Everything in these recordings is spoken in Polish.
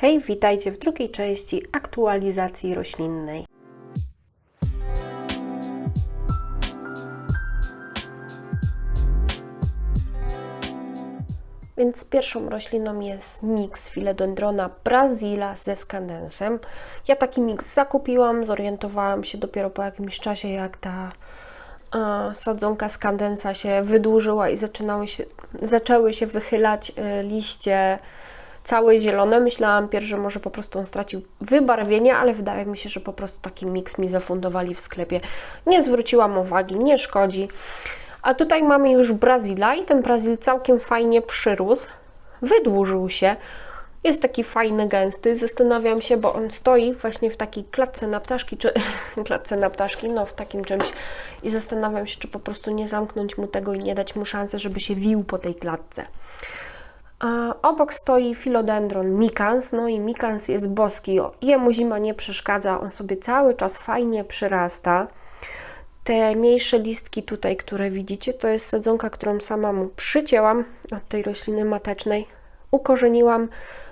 Hej, witajcie w drugiej części aktualizacji roślinnej. Więc pierwszą rośliną jest miks Philodendrona brazila ze skandensem. Ja taki miks zakupiłam, zorientowałam się dopiero po jakimś czasie, jak ta e, sadzonka skandensa się wydłużyła i zaczynały się, zaczęły się wychylać e, liście całe zielone. Myślałam pierwszy, że może po prostu on stracił wybarwienie, ale wydaje mi się, że po prostu taki miks mi zafundowali w sklepie. Nie zwróciłam uwagi, nie szkodzi. A tutaj mamy już Brazila i ten Brazil całkiem fajnie przyrósł, wydłużył się. Jest taki fajny, gęsty. Zastanawiam się, bo on stoi właśnie w takiej klatce na ptaszki, czy klatce na ptaszki, no w takim czymś. I zastanawiam się, czy po prostu nie zamknąć mu tego i nie dać mu szansy, żeby się wił po tej klatce. Obok stoi Philodendron Mikans, no i Mikans jest boski. Jemu zima nie przeszkadza, on sobie cały czas fajnie przyrasta. Te mniejsze listki tutaj, które widzicie, to jest sadzonka, którą sama mu przycięłam od tej rośliny matecznej, ukorzeniłam,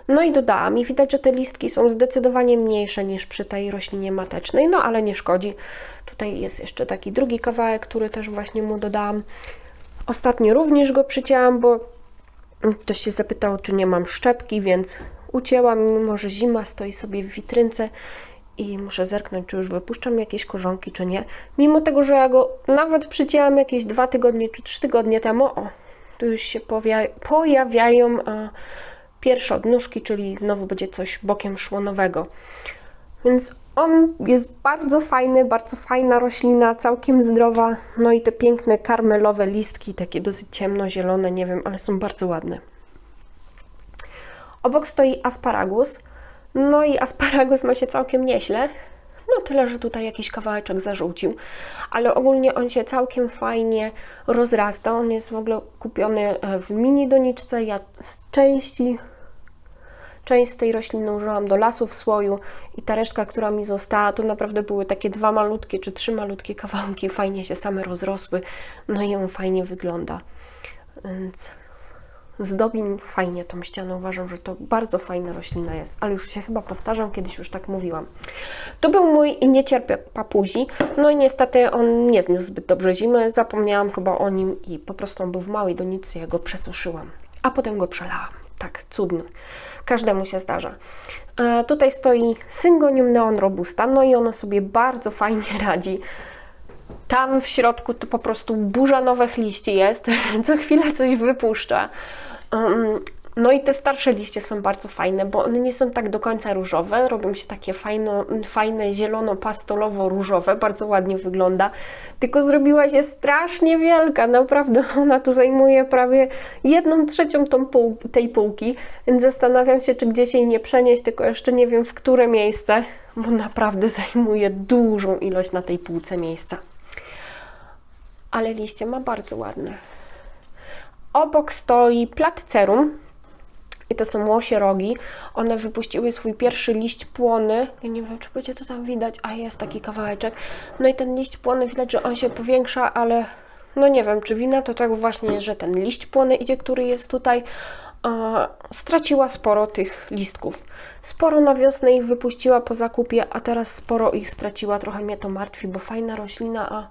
no i dodałam. I widać, że te listki są zdecydowanie mniejsze niż przy tej roślinie matecznej, no ale nie szkodzi. Tutaj jest jeszcze taki drugi kawałek, który też właśnie mu dodałam. Ostatnio również go przycięłam, bo Ktoś się zapytał, czy nie mam szczepki, więc ucięłam, mimo że zima stoi sobie w witrynce i muszę zerknąć, czy już wypuszczam jakieś korzonki, czy nie. Mimo tego, że ja go nawet przycięłam jakieś dwa tygodnie czy trzy tygodnie temu, o, tu już się pojawiają a, pierwsze odnóżki, czyli znowu będzie coś bokiem szłonowego. Więc on jest bardzo fajny, bardzo fajna roślina, całkiem zdrowa. No i te piękne karmelowe listki, takie dosyć ciemnozielone, nie wiem, ale są bardzo ładne. Obok stoi asparagus. No i asparagus ma się całkiem nieźle. No tyle, że tutaj jakiś kawałeczek zarzucił, ale ogólnie on się całkiem fajnie rozrasta. On jest w ogóle kupiony e, w mini doniczce. Ja z części Część z tej rośliny użyłam do lasu w słoju i ta resztka, która mi została, to naprawdę były takie dwa malutkie czy trzy malutkie kawałki, fajnie się same rozrosły, no i on fajnie wygląda. Więc fajnie tą ścianę. Uważam, że to bardzo fajna roślina jest, ale już się chyba powtarzam, kiedyś już tak mówiłam. To był mój niecierpię papuzi, no i niestety on nie zniósł zbyt dobrze zimy, zapomniałam chyba o nim i po prostu on był w małej donicy, ja go przesuszyłam, a potem go przelałam. Tak, cudny. Każdemu się zdarza. E, tutaj stoi Syngonium neon robusta, no i ono sobie bardzo fajnie radzi. Tam w środku to po prostu burza nowych liści jest, co chwilę coś wypuszcza. Um, no i te starsze liście są bardzo fajne, bo one nie są tak do końca różowe, robią się takie fajno, fajne zielono-pastolowo-różowe, bardzo ładnie wygląda, tylko zrobiła się strasznie wielka, naprawdę ona tu zajmuje prawie jedną trzecią tą pół, tej półki, więc zastanawiam się, czy gdzieś jej nie przenieść, tylko jeszcze nie wiem w które miejsce, bo naprawdę zajmuje dużą ilość na tej półce miejsca. Ale liście ma bardzo ładne. Obok stoi platcerum, i to są łosie rogi. One wypuściły swój pierwszy liść płony. Ja nie wiem, czy będzie to tam widać, a jest taki kawałeczek. No i ten liść płony widać, że on się powiększa, ale no nie wiem, czy wina to tak właśnie, że ten liść płony idzie, który jest tutaj, straciła sporo tych listków. Sporo na wiosnę ich wypuściła po zakupie, a teraz sporo ich straciła. Trochę mnie to martwi, bo fajna roślina, a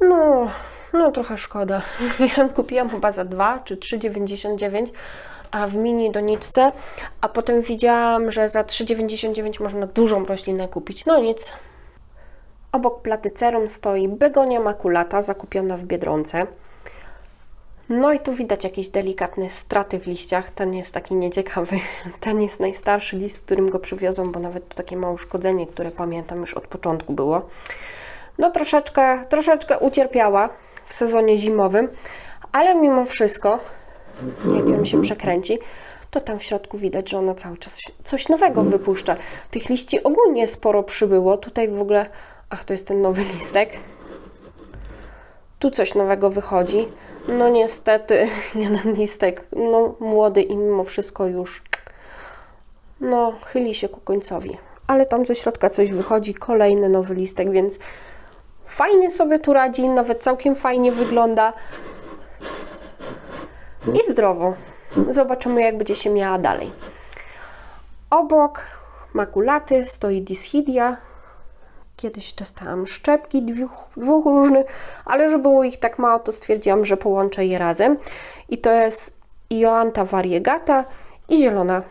no, no trochę szkoda. Ja kupiłam chyba za 2 czy 3,99 a w mini doniczce, a potem widziałam, że za 3,99 można dużą roślinę kupić. No nic. Obok platycerum stoi begonia makulata, zakupiona w Biedronce. No i tu widać jakieś delikatne straty w liściach. Ten jest taki nieciekawy. Ten jest najstarszy list, którym go przywiozą, bo nawet to takie małe uszkodzenie, które pamiętam już od początku było. No troszeczkę, troszeczkę ucierpiała w sezonie zimowym, ale mimo wszystko jak ją się przekręci, to tam w środku widać, że ona cały czas coś nowego wypuszcza. Tych liści ogólnie sporo przybyło. Tutaj w ogóle, ach, to jest ten nowy listek. Tu coś nowego wychodzi. No niestety, jeden listek, no młody i mimo wszystko już, no chyli się ku końcowi. Ale tam ze środka coś wychodzi, kolejny nowy listek, więc fajnie sobie tu radzi, nawet całkiem fajnie wygląda i zdrowo. Zobaczymy, jak będzie się miała dalej. Obok makulaty stoi Dischidia. Kiedyś dostałam szczepki dwóch, dwóch różnych, ale że było ich tak mało, to stwierdziłam, że połączę je razem. I to jest Joanta variegata i zielona.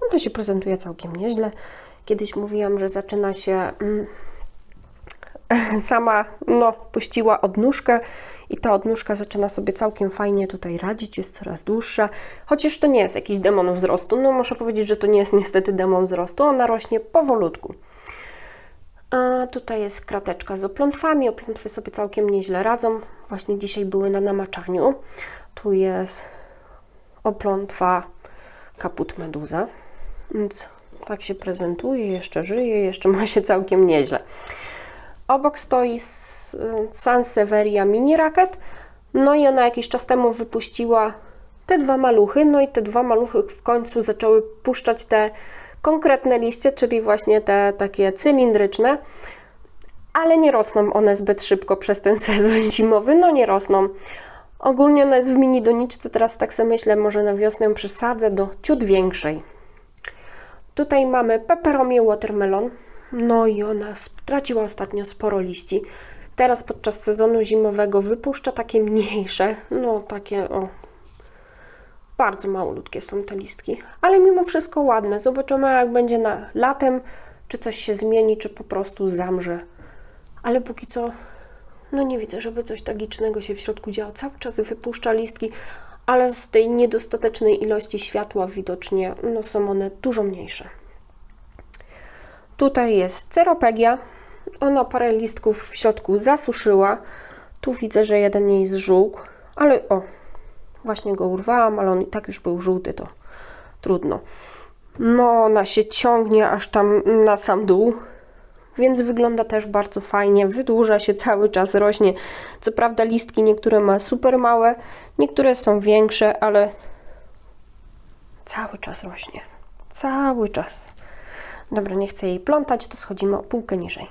No to się prezentuje całkiem nieźle. Kiedyś mówiłam, że zaczyna się mm, sama, no, puściła odnóżkę i ta odnóżka zaczyna sobie całkiem fajnie tutaj radzić, jest coraz dłuższa. Chociaż to nie jest jakiś demon wzrostu, no muszę powiedzieć, że to nie jest niestety demon wzrostu, ona rośnie powolutku. A tutaj jest krateczka z oplątwami, oplątwy sobie całkiem nieźle radzą. Właśnie dzisiaj były na namaczaniu. Tu jest oplątwa kaput meduza, więc tak się prezentuje, jeszcze żyje, jeszcze ma się całkiem nieźle. Obok stoi Sansevieria Mini Racket, no i ona jakiś czas temu wypuściła te dwa maluchy, no i te dwa maluchy w końcu zaczęły puszczać te konkretne liście, czyli właśnie te takie cylindryczne, ale nie rosną one zbyt szybko przez ten sezon zimowy, no nie rosną. Ogólnie ona jest w mini doniczce, teraz tak sobie myślę, może na wiosnę przesadzę do ciut większej. Tutaj mamy peperomię watermelon. No i ona straciła ostatnio sporo liści. Teraz podczas sezonu zimowego wypuszcza takie mniejsze, no takie o. Bardzo małoludkie są te listki, ale mimo wszystko ładne. Zobaczymy jak będzie na latem, czy coś się zmieni, czy po prostu zamrze. Ale póki co, no nie widzę, żeby coś tragicznego się w środku działo. Cały czas wypuszcza listki, ale z tej niedostatecznej ilości światła widocznie no, są one dużo mniejsze. Tutaj jest ceropegia. Ona parę listków w środku zasuszyła. Tu widzę, że jeden jej zżółkł, ale o, właśnie go urwałam, ale on i tak już był żółty, to trudno. No, ona się ciągnie aż tam na sam dół, więc wygląda też bardzo fajnie. Wydłuża się cały czas, rośnie. Co prawda, listki niektóre ma super małe, niektóre są większe, ale cały czas rośnie. Cały czas. Dobra, nie chcę jej plątać, to schodzimy o półkę niżej.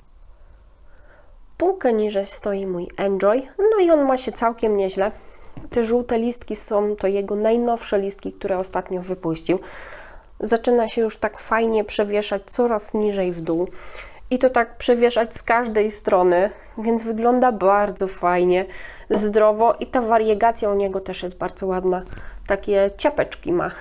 Półkę niżej stoi mój Enjoy, no i on ma się całkiem nieźle. Te żółte listki są to jego najnowsze listki, które ostatnio wypuścił. Zaczyna się już tak fajnie przewieszać coraz niżej w dół i to tak przewieszać z każdej strony, więc wygląda bardzo fajnie, zdrowo i ta wariegacja u niego też jest bardzo ładna. Takie ciapeczki ma.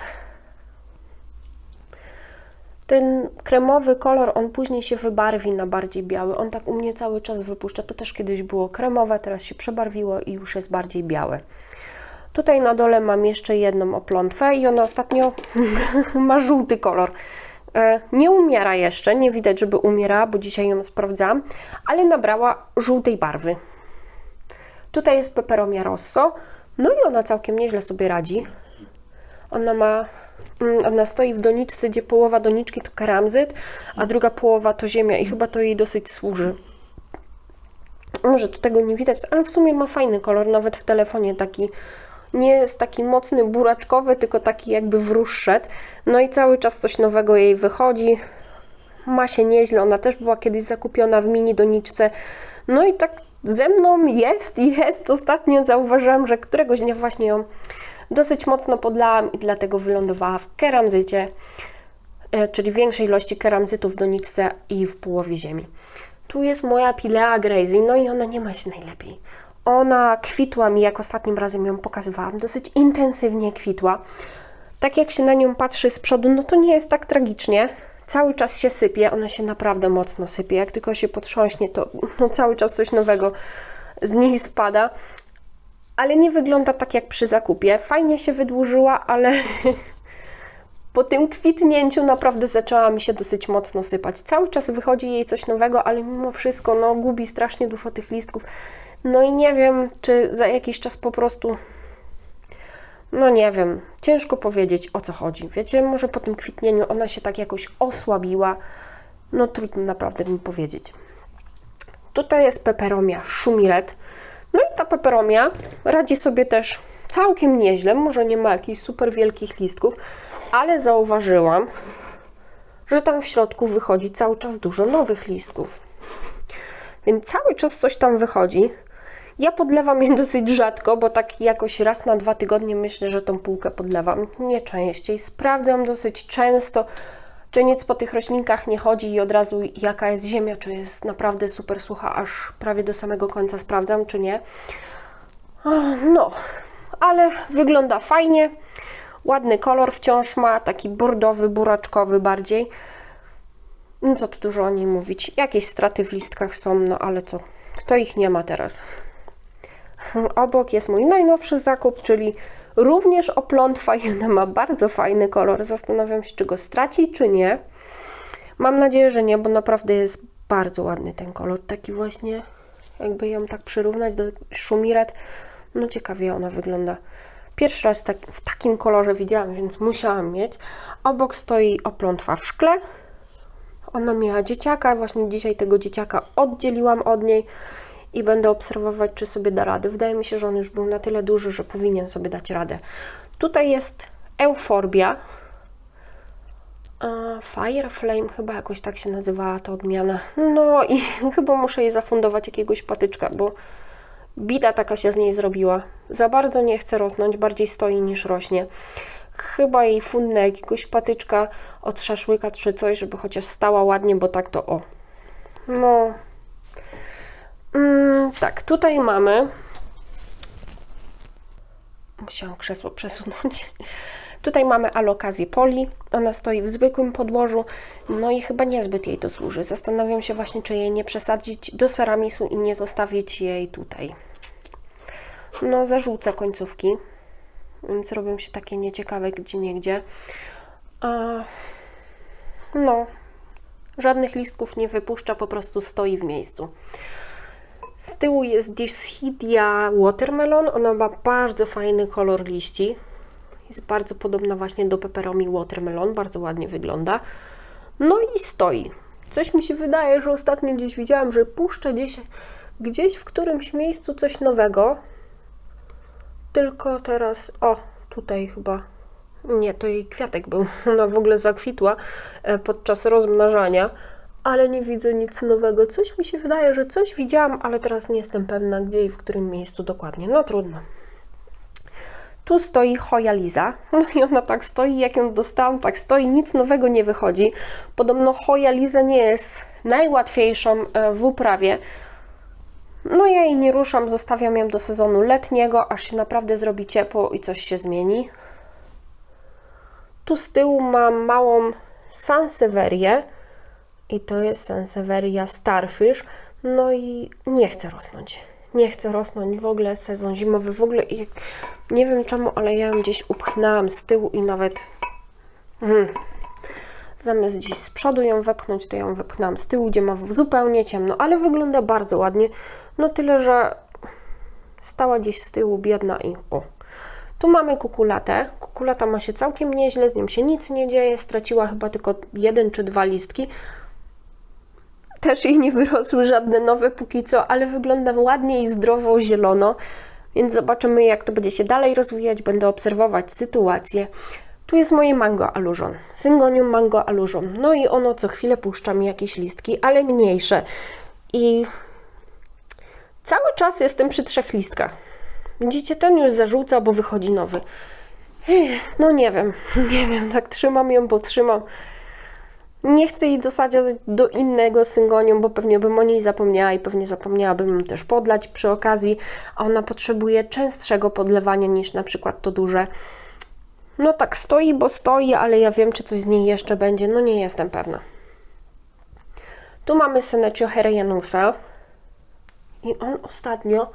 Ten kremowy kolor, on później się wybarwi na bardziej biały. On tak u mnie cały czas wypuszcza. To też kiedyś było kremowe, teraz się przebarwiło i już jest bardziej białe. Tutaj na dole mam jeszcze jedną oplątwę i ona ostatnio ma żółty kolor. E, Nie umiera jeszcze, nie widać, żeby umierała, bo dzisiaj ją sprawdzałam, ale nabrała żółtej barwy. Tutaj jest peperomia rosso, no i ona całkiem nieźle sobie radzi. Ona ma, ona stoi w doniczce, gdzie połowa doniczki to karamzyt, a druga połowa to ziemia i chyba to jej dosyć służy. Może tu tego nie widać, ale w sumie ma fajny kolor, nawet w telefonie taki nie jest taki mocny buraczkowy, tylko taki jakby wróższedł. No i cały czas coś nowego jej wychodzi. Ma się nieźle, ona też była kiedyś zakupiona w mini doniczce. No i tak ze mną jest jest. Ostatnio zauważyłam, że któregoś dnia właśnie ją dosyć mocno podlałam i dlatego wylądowała w keramzycie, e, czyli większej ilości keramzytu w doniczce i w połowie ziemi. Tu jest moja Pilea Grazy, no i ona nie ma się najlepiej. Ona kwitła mi, jak ostatnim razem ją pokazywałam, dosyć intensywnie kwitła. Tak jak się na nią patrzy z przodu, no to nie jest tak tragicznie. Cały czas się sypie, ona się naprawdę mocno sypie. Jak tylko się potrząśnie, to no, cały czas coś nowego z niej spada. Ale nie wygląda tak jak przy zakupie. Fajnie się wydłużyła, ale po tym kwitnięciu naprawdę zaczęła mi się dosyć mocno sypać. Cały czas wychodzi jej coś nowego, ale mimo wszystko no, gubi strasznie dużo tych listków. No i nie wiem, czy za jakiś czas po prostu. No nie wiem, ciężko powiedzieć o co chodzi. Wiecie, może po tym kwitnieniu ona się tak jakoś osłabiła. No trudno naprawdę mi powiedzieć. Tutaj jest peperomia szumiret. No i ta peperomia radzi sobie też całkiem nieźle. Może nie ma jakichś super wielkich listków, ale zauważyłam, że tam w środku wychodzi cały czas dużo nowych listków. Więc cały czas coś tam wychodzi. Ja podlewam je dosyć rzadko, bo tak jakoś raz na dwa tygodnie myślę, że tą półkę podlewam. Nie częściej. Sprawdzam dosyć często, czy nic po tych roślinkach nie chodzi i od razu jaka jest ziemia, czy jest naprawdę super sucha, aż prawie do samego końca sprawdzam, czy nie. No, ale wygląda fajnie. Ładny kolor wciąż ma, taki bordowy, buraczkowy bardziej. No co tu dużo o niej mówić. Jakieś straty w listkach są, no ale co? Kto ich nie ma teraz? Obok jest mój najnowszy zakup, czyli również oplątwa i ona ma bardzo fajny kolor. Zastanawiam się, czy go straci, czy nie. Mam nadzieję, że nie, bo naprawdę jest bardzo ładny ten kolor. Taki właśnie, jakby ją tak przyrównać do szumiret. No ciekawie ona wygląda. Pierwszy raz tak, w takim kolorze widziałam, więc musiałam mieć. Obok stoi oplątwa w szkle. Ona miała dzieciaka, właśnie dzisiaj tego dzieciaka oddzieliłam od niej i będę obserwować, czy sobie da radę. Wydaje mi się, że on już był na tyle duży, że powinien sobie dać radę. Tutaj jest euforbia. Fire Flame, chyba jakoś tak się nazywała ta odmiana. No i chyba muszę jej zafundować jakiegoś patyczka, bo bida taka się z niej zrobiła. Za bardzo nie chce rosnąć, bardziej stoi niż rośnie. Chyba jej fundnę jakiegoś patyczka od szaszłyka czy coś, żeby chociaż stała ładnie, bo tak to o. No. Mm, tak, tutaj mamy. Musiałam krzesło przesunąć. Tutaj mamy alokazję poli. Ona stoi w zwykłym podłożu, no i chyba niezbyt jej to służy. Zastanawiam się właśnie, czy jej nie przesadzić do ceramisu i nie zostawić jej tutaj. No, zarzuca końcówki, więc robią się takie nieciekawe gdzie niegdzie. No, żadnych listków nie wypuszcza, po prostu stoi w miejscu. Z tyłu jest Dischidia Watermelon. Ona ma bardzo fajny kolor liści. Jest bardzo podobna właśnie do Peperomi Watermelon. Bardzo ładnie wygląda. No i stoi. Coś mi się wydaje, że ostatnio gdzieś widziałam, że puszcza gdzieś, gdzieś w którymś miejscu coś nowego. Tylko teraz, o, tutaj chyba, nie, to jej kwiatek był. Ona w ogóle zakwitła e, podczas rozmnażania, ale nie widzę nic nowego. Coś mi się wydaje, że coś widziałam, ale teraz nie jestem pewna, gdzie i w którym miejscu dokładnie. No trudno. Tu stoi Hoja Liza. No i ona tak stoi, jak ją dostałam, tak stoi, nic nowego nie wychodzi. Podobno Hoja Liza nie jest najłatwiejszą e, w uprawie. No ja jej nie ruszam, zostawiam ją do sezonu letniego, aż się naprawdę zrobi ciepło i coś się zmieni. Tu z tyłu mam małą Sanseverię i to jest Sansevieria Starfish. No i nie chce rosnąć. Nie chce rosnąć w ogóle sezon zimowy, w ogóle i nie wiem czemu, ale ja ją gdzieś upchnęłam z tyłu i nawet hmm, zamiast gdzieś z przodu ją wepchnąć, to ją wepchnęłam z tyłu, gdzie ma zupełnie ciemno, ale wygląda bardzo ładnie. No tyle, że stała gdzieś z tyłu, biedna i o. Tu mamy kukulatę. Kukulata ma się całkiem nieźle, z nim się nic nie dzieje. Straciła chyba tylko jeden czy dwa listki. Też jej nie wyrosły żadne nowe póki co, ale wygląda ładnie i zdrowo zielono. Więc zobaczymy, jak to będzie się dalej rozwijać. Będę obserwować sytuację. Tu jest moje mango alużon, syngonium mango alużon. No i ono co chwilę puszcza mi jakieś listki, ale mniejsze. I cały czas jestem przy trzech listkach. Widzicie, ten już zarzuca, bo wychodzi nowy. No nie wiem, nie wiem, tak trzymam ją, bo trzymam. Nie chcę jej dosadzić do innego syngonium, bo pewnie bym o niej zapomniała i pewnie zapomniałabym też podlać przy okazji, a ona potrzebuje częstszego podlewania niż na przykład to duże. No tak, stoi, bo stoi, ale ja wiem, czy coś z niej jeszcze będzie. No nie jestem pewna. Tu mamy Senecio Herjanusa i on ostatnio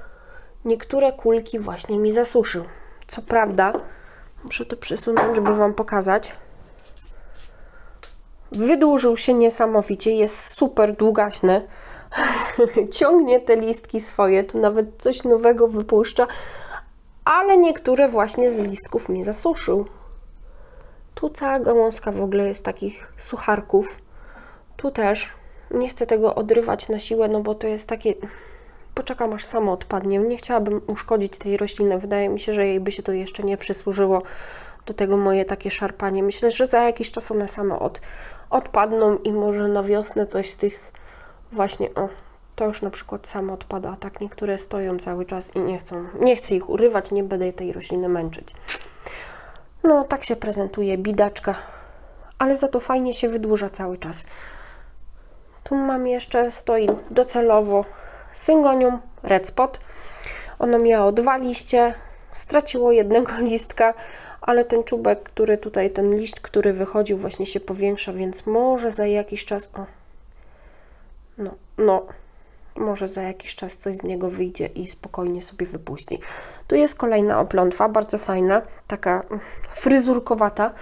niektóre kulki właśnie mi zasuszył. Co prawda, muszę to przesunąć, żeby Wam pokazać. Wydłużył się niesamowicie, jest super długaśny. Ciągnie te listki swoje, tu nawet coś nowego wypuszcza, ale niektóre właśnie z listków mi zasuszył. Tu cała gałązka w ogóle jest takich sucharków. Tu też. Nie chcę tego odrywać na siłę, no bo to jest takie... Poczekam aż samo odpadnie. Nie chciałabym uszkodzić tej rośliny. Wydaje mi się, że jej by się to jeszcze nie przysłużyło do tego moje takie szarpanie. Myślę, że za jakiś czas one same od, odpadną i może na wiosnę coś z tych właśnie, o, to już na przykład samo odpada, tak niektóre stoją cały czas i nie chcą, nie chcę ich urywać, nie będę tej rośliny męczyć. No, tak się prezentuje bidaczka, ale za to fajnie się wydłuża cały czas. Tu mam jeszcze, stoi docelowo Syngonium Red Spot. Ono miało dwa liście, straciło jednego listka, ale ten czubek, który tutaj, ten liść, który wychodził, właśnie się powiększa, więc może za jakiś czas. O, no, no, może za jakiś czas coś z niego wyjdzie i spokojnie sobie wypuści. Tu jest kolejna oplątwa, bardzo fajna, taka mm, fryzurkowata.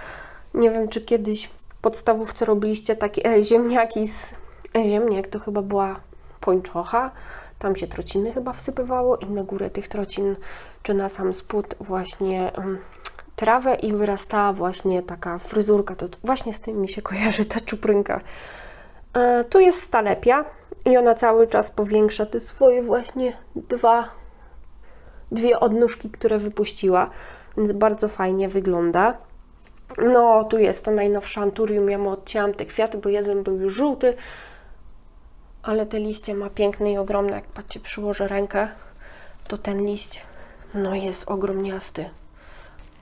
Nie wiem, czy kiedyś w podstawówce robiliście takie e, ziemniaki z... E, ziemniak to chyba była pończocha, tam się trociny chyba wsypywało i na górę tych trocin, czy na sam spód właśnie um, trawę i wyrastała właśnie taka fryzurka. To właśnie z tym mi się kojarzy ta czuprynka. E, tu jest stalepia i ona cały czas powiększa te swoje właśnie dwa, dwie odnóżki, które wypuściła, więc bardzo fajnie wygląda. No, tu jest to najnowsze anturium. Ja mu odcięłam te kwiaty, bo jeden był już żółty, ale te liście ma piękne i ogromne. Jak patrzcie, przyłożę rękę, to ten liść no jest ogromniasty.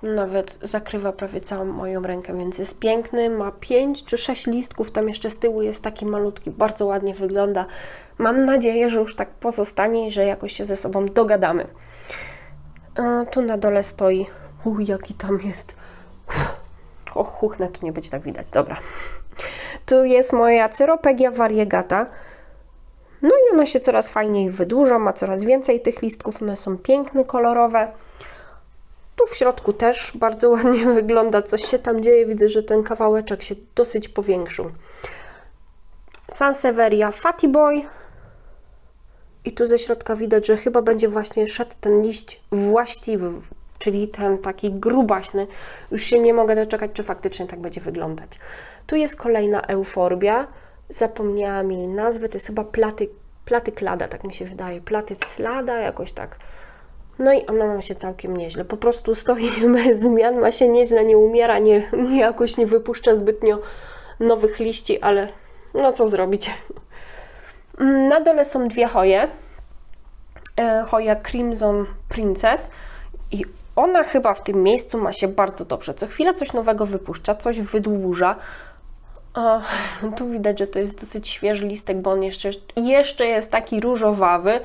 Nawet zakrywa prawie całą moją rękę, więc jest piękny. Ma 5 czy 6 listków, tam jeszcze z tyłu jest taki malutki, bardzo ładnie wygląda. Mam nadzieję, że już tak pozostanie i że jakoś się ze sobą dogadamy. A tu na dole stoi. Uj, jaki tam jest. O, chuchnę, tu nie będzie tak widać. Dobra. Tu jest moja Cyropegia variegata. No i ona się coraz fajniej wydłuża, ma coraz więcej tych listków. One są piękne, kolorowe. Tu w środku też bardzo ładnie wygląda, coś się tam dzieje. Widzę, że ten kawałeczek się dosyć powiększył. Sansevieria Fatty Boy. I tu ze środka widać, że chyba będzie właśnie szedł ten liść właściwy, czyli ten taki grubaśny. Już się nie mogę doczekać, czy faktycznie tak będzie wyglądać. Tu jest kolejna euforbia. Zapomniałam jej nazwy, to jest chyba platy, platyklada, tak mi się wydaje. Platyclada, jakoś tak. No i ona ma się całkiem nieźle. Po prostu stoi bez zmian, ma się nieźle, nie umiera, nie, nie jakoś nie wypuszcza zbytnio nowych liści, ale no co zrobić. Na dole są dwie hoje. E, Hoja Crimson Princess i ona chyba w tym miejscu ma się bardzo dobrze. Co chwilę coś nowego wypuszcza, coś wydłuża. Tu widać, że to jest dosyć świeży listek, bo on jeszcze, jeszcze jest taki różowawy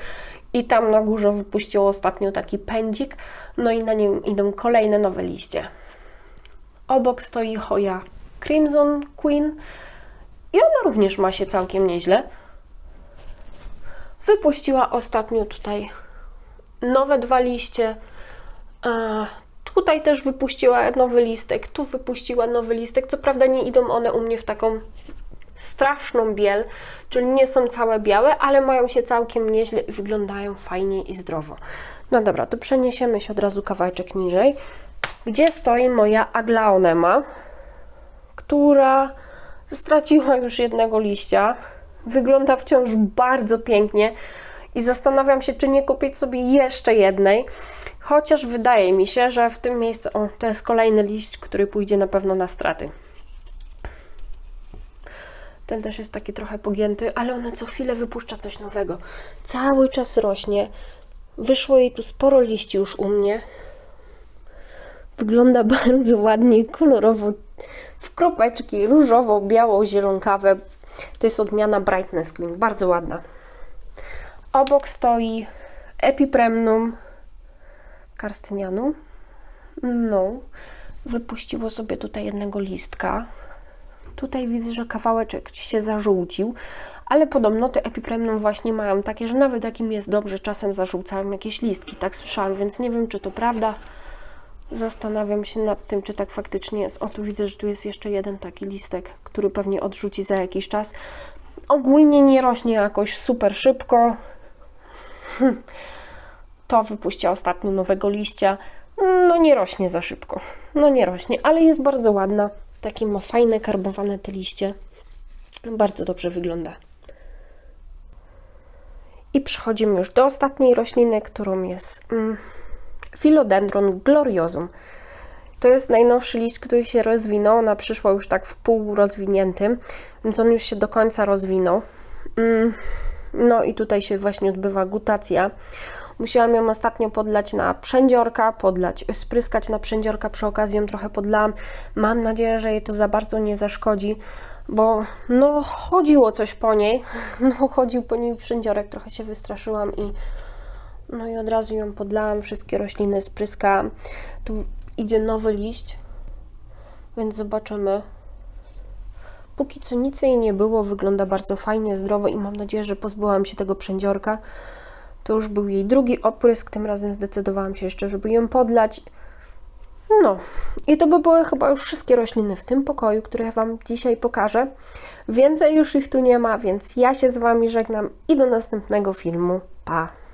i tam na górze wypuściło ostatnio taki pędzik, no i na nim idą kolejne nowe liście. Obok stoi Hoja Crimson Queen i ona również ma się całkiem nieźle. Wypuściła ostatnio tutaj nowe dwa liście. E, tutaj też wypuściła nowy listek, tu wypuściła nowy listek. Co prawda nie idą one u mnie w taką straszną biel, czyli nie są całe białe, ale mają się całkiem nieźle i wyglądają fajnie i zdrowo. No dobra, to przeniesiemy się od razu kawałeczek niżej, gdzie stoi moja aglaonema, która straciła już jednego liścia. Wygląda wciąż bardzo pięknie i zastanawiam się, czy nie kupić sobie jeszcze jednej, chociaż wydaje mi się, że w tym miejscu, o, to jest kolejny liść, który pójdzie na pewno na straty. Ten też jest taki trochę pogięty, ale ona co chwilę wypuszcza coś nowego. Cały czas rośnie. Wyszło jej tu sporo liści już u mnie. Wygląda bardzo ładnie, kolorowo, w kropeczki, różowo, biało, zielonkawe. To jest odmiana Brightness Queen, bardzo ładna. Obok stoi Epipremnum karstynianum. No, wypuściło sobie tutaj jednego listka. Tutaj widzę, że kawałeczek się zażółcił, ale podobno te epipremnum właśnie mają takie, że nawet jakim jest dobrze, czasem zażółcają jakieś listki, tak słyszałam, więc nie wiem, czy to prawda. Zastanawiam się nad tym, czy tak faktycznie jest. O, tu widzę, że tu jest jeszcze jeden taki listek, który pewnie odrzuci za jakiś czas. Ogólnie nie rośnie jakoś super szybko. Hm. To wypuścia ostatnio nowego liścia. No nie rośnie za szybko. No nie rośnie, ale jest bardzo ładna. Takie ma fajne, karbowane te liście. Bardzo dobrze wygląda. I przechodzimy już do ostatniej rośliny, którą jest mm, Philodendron gloriosum. To jest najnowszy liść, który się rozwinął. Ona przyszła już tak w pół rozwiniętym, więc on już się do końca rozwinął. Mm, No i tutaj się właśnie odbywa gutacja. Musiałam ją ostatnio podlać na przędziorka, podlać, spryskać na przędziorka, przy okazji ją trochę podlałam. Mam nadzieję, że jej to za bardzo nie zaszkodzi, bo no chodziło coś po niej, no chodził po niej przędziorek, trochę się wystraszyłam i no i od razu ją podlałam, wszystkie rośliny spryskałam. Tu idzie nowy liść, więc zobaczymy. Póki co nic jej nie było, wygląda bardzo fajnie, zdrowo i mam nadzieję, że pozbyłam się tego przędziorka. To już był jej drugi oprysk, tym razem zdecydowałam się jeszcze, żeby ją podlać. No, i to by były chyba już wszystkie rośliny w tym pokoju, które Wam dzisiaj pokażę. Więcej już ich tu nie ma, więc ja się z Wami żegnam i do następnego filmu. Pa!